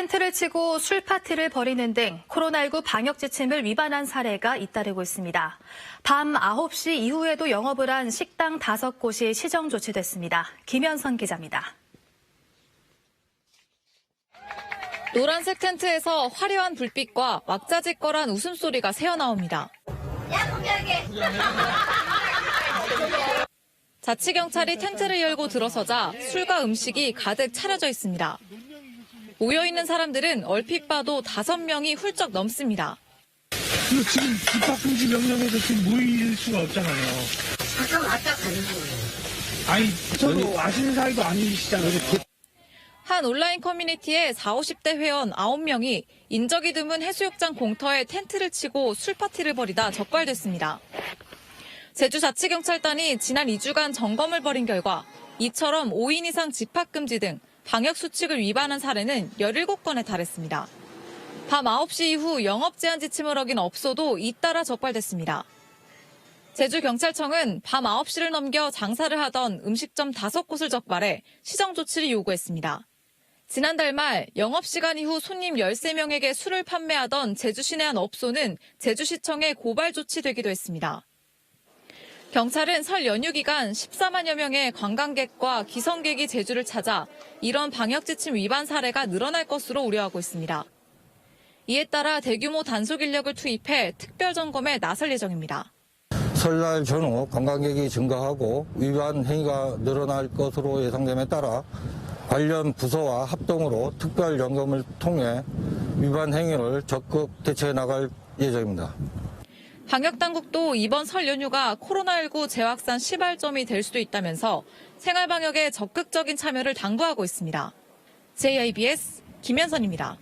텐트를 치고 술 파티를 벌이는 등 코로나19 방역 지침을 위반한 사례가 잇따르고 있습니다. 밤 9시 이후에도 영업을 한 식당 5곳이 시정 조치됐습니다. 김현선 기자입니다. 노란색 텐트에서 화려한 불빛과 왁자지껄한 웃음소리가 새어나옵니다. 자치경찰이 텐트를 열고 들어서자 술과 음식이 가득 차려져 있습니다. 모여 있는 사람들은 얼핏 봐도 다섯 명이 훌쩍 넘습니다. 지금 입학금지 명령에서 지금 모일 수가 없잖아요. 가끔 왔다 가는 거예요. 아니, 저도 아시는 사이도 아니시잖아요. 한 온라인 커뮤니티에 40, 50대 회원 9명이 인적이 드문 해수욕장 공터에 텐트를 치고 술 파티를 벌이다 적발됐습니다. 제주자치경찰단이 지난 2주간 점검을 벌인 결과 이처럼 5인 이상 집합금지 등 방역수칙을 위반한 사례는 17건에 달했습니다. 밤 9시 이후 영업 제한 지침을 어긴 업소도 잇따라 적발됐습니다. 제주경찰청은 밤 9시를 넘겨 장사를 하던 음식점 5곳을 적발해 시정 조치를 요구했습니다. 지난달 말 영업시간 이후 손님 13명에게 술을 판매하던 제주시내 한 업소는 제주시청에 고발 조치되기도 했습니다. 경찰은 설 연휴 기간 14만여 명의 관광객과 기성객이 제주를 찾아 이런 방역지침 위반 사례가 늘어날 것으로 우려하고 있습니다. 이에 따라 대규모 단속 인력을 투입해 특별 점검에 나설 예정입니다. 설날 전후 관광객이 증가하고 위반 행위가 늘어날 것으로 예상됨에 따라 관련 부서와 합동으로 특별 점검을 통해 위반 행위를 적극 대처해 나갈 예정입니다. 방역당국도 이번 설 연휴가 코로나19 재확산 시발점이 될 수도 있다면서 생활방역에 적극적인 참여를 당부하고 있습니다. JIBS 김현선입니다.